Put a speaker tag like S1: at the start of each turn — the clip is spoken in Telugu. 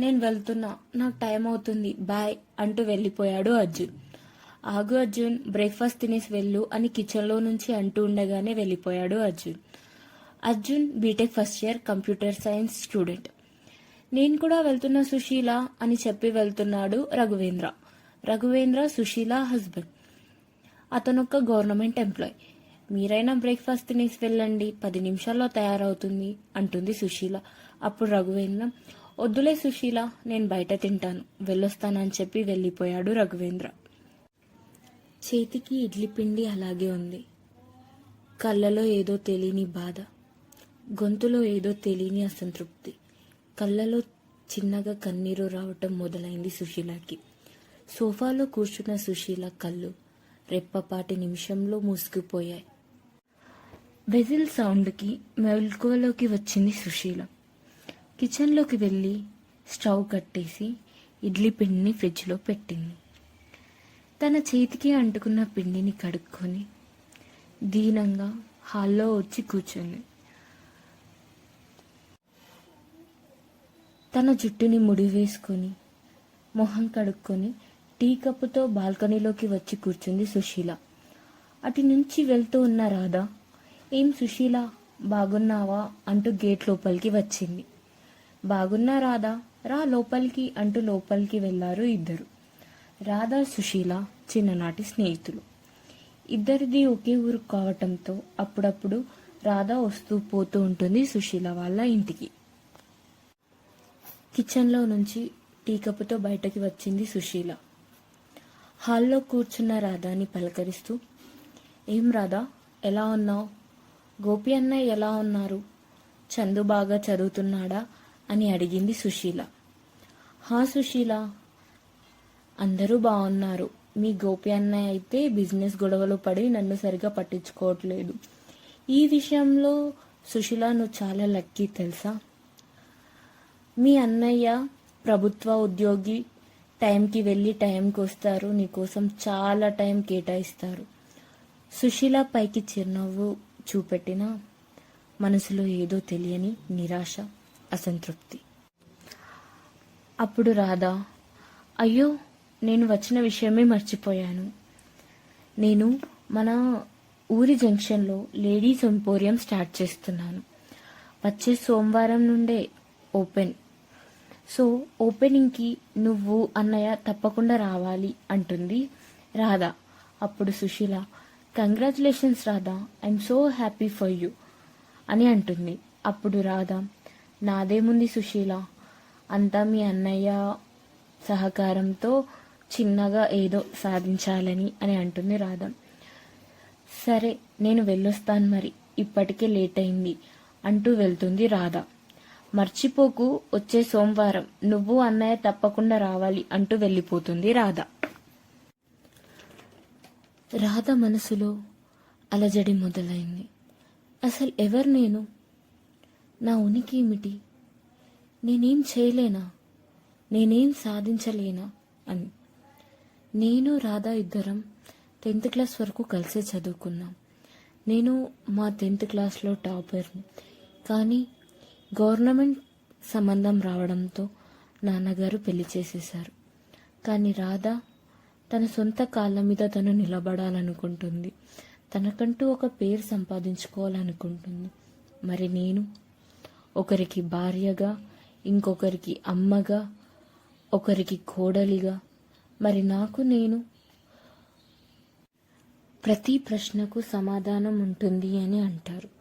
S1: నేను వెళ్తున్నా. నాకు టైం అవుతుంది. బాయ్ అంటూ వెళ్ళిపోయాడు అర్జున్. ఆగు అర్జున్ బ్రేక్ఫాస్ట్ తినేసి వెళ్ళు అని కిచెన్లో నుంచి అంటూ ఉండగానే వెళ్ళిపోయాడు Arjun. Arjun BTech first year computer science student. నేను కూడా వెళ్తున్నా సుశీల అని చెప్పి వెళ్తున్నాడు రఘువేంద్ర. రఘువేంద్ర సుశీల హస్బెండ్. అతనొక్క గవర్నమెంట్ ఎంప్లాయ్. మీరైనా బ్రేక్ఫాస్ట్ తినేసి వెళ్ళండి. పది నిమిషాల్లో తయారవుతుంది అంటుంది సుశీల. అప్పుడు రఘువేంద్ర వద్దులే సుశీల నేను బయట తింటాను. వెళ్ళొస్తానని చెప్పి వెళ్ళిపోయాడు రఘువేంద్ర. చేతికి ఇడ్లీ పిండి అలాగే ఉంది. కళ్ళలో ఏదో తెలియని బాధ. గొంతులో ఏదో తెలియని అసంతృప్తి. కళ్ళలో చిన్నగా కన్నీరు రావటం మొదలైంది సుశీలకి. సోఫాలో కూర్చున్న సుశీల కళ్ళు రెప్పపాటి నిమిషంలో మూసుకుపోయాయి. వెజిల్ సౌండ్కి మెలకువలోకి వచ్చింది సుశీల. కిచెన్లోకి వెళ్ళి స్టవ్ కట్టేసి ఇడ్లీ పిండిని ఫ్రిడ్జ్లో పెట్టింది. తన చేతికి అంటుకున్న పిండిని కడుక్కొని దీనంగా హాల్లో వచ్చి కూర్చుంది. తన జుట్టుని ముడి వేసుకొని మొహం కడుక్కొని టీ కప్పుతో బాల్కనీలోకి వచ్చి కూర్చుంది సుశీల. అటు నుంచి వెళ్తూ ఉన్న రాధ ఏం సుశీల బాగున్నావా? అంటూ గేట్ లోపలికి వచ్చింది. బాగున్నా రాధా రా లోపలికి అంటూ లోపలికి వెళ్ళారు ఇద్దరు. రాధా సుశీల చిన్ననాటి స్నేహితులు. ఇద్దరిది ఒకే ఊరు కావటంతో అప్పుడప్పుడు రాధా వస్తూ పోతూ ఉంటుంది సుశీల వాళ్ళ ఇంటికి. కిచెన్లో నుంచి టీ కప్పుతో బయటకి వచ్చింది సుశీల. హాల్లో కూర్చున్న రాధాని పలకరిస్తూ ఏం రాధా ఎలా ఉన్నావు? గోపి అన్నయ్య ఎలా ఉన్నారు? చందు బాగా చదువుతున్నాడా? అని అడిగింది సుశీల. హా సుశీల అందరూ బాగున్నారు మీ గోపి అన్నయ్య అయితే బిజినెస్ గొడవలు పడి నన్ను సరిగా పట్టించుకోవట్లేదు. ఈ విషయంలో సుశీల నువ్వు చాలా లక్కీ తెలుసా? మీ అన్నయ్య ప్రభుత్వ ఉద్యోగి టైంకి వెళ్ళి టైంకి వస్తారు. నీకోసం చాలా టైం కేటాయిస్తారు. సుశీల పైకి చిరునవ్వు చూపెట్టిన మనసులో ఏదో తెలియని నిరాశ. అసంతృప్తి. అప్పుడు రాధా అయ్యో నేను వచ్చిన విషయమే మర్చిపోయాను. నేను మన ఊరి జంక్షన్లో లేడీస్ ఎంపోరియం స్టార్ట్ చేస్తున్నాను. వచ్చే సోమవారం నుండే ఓపెన్. సో ఓపెనింగ్కి నువ్వు అన్నయ్య తప్పకుండా రావాలి అంటుంది రాధా. అప్పుడు Sushila congratulations Radha I'm so happy for you అని అంటుంది. అప్పుడు రాధా నాదేముంది సుశీల. అంతా మీ అన్నయ్య సహకారంతో చిన్నగా ఏదో సాధించాలని అని అంటుంది రాధా. సరే నేను వెళ్ళొస్తాను మరి. ఇప్పటికే లేట్ అయింది అంటూ వెళ్తుంది రాధా. మర్చిపోకు వచ్చే సోమవారం. నువ్వు అన్నయ్య తప్పకుండా రావాలి అంటూ వెళ్ళిపోతుంది రాధ. రాధ మనసులో అలజడి మొదలైంది. అసలు ఎవరు నేను? నా ఉనికి ఏమిటి? నేనేం చేయలేనా? నేనేం సాధించలేనా? అని. నేను రాధా ఇద్దరం టెన్త్ క్లాస్ వరకు కలిసే చదువుకున్నాం. నేను మా టెన్త్ క్లాస్లో టాపర్ని కానీ గవర్నమెంట్ సంబంధం రావడంతో నాన్నగారు పెళ్ళి చేసేశారు. కానీ రాధ తన సొంత కాళ్ళ మీద తను నిలబడాలనుకుంటుంది. తనకంటూ ఒక పేరు సంపాదించుకోవాలనుకుంటుంది. మరి నేను? ఒకరికి భార్యగా ఇంకొకరికి అమ్మగా ఒకరికి కోడలిగా. మరి నాకు నేను ప్రతి ప్రశ్నకు సమాధానం ఉంటుంది అని అంటారు.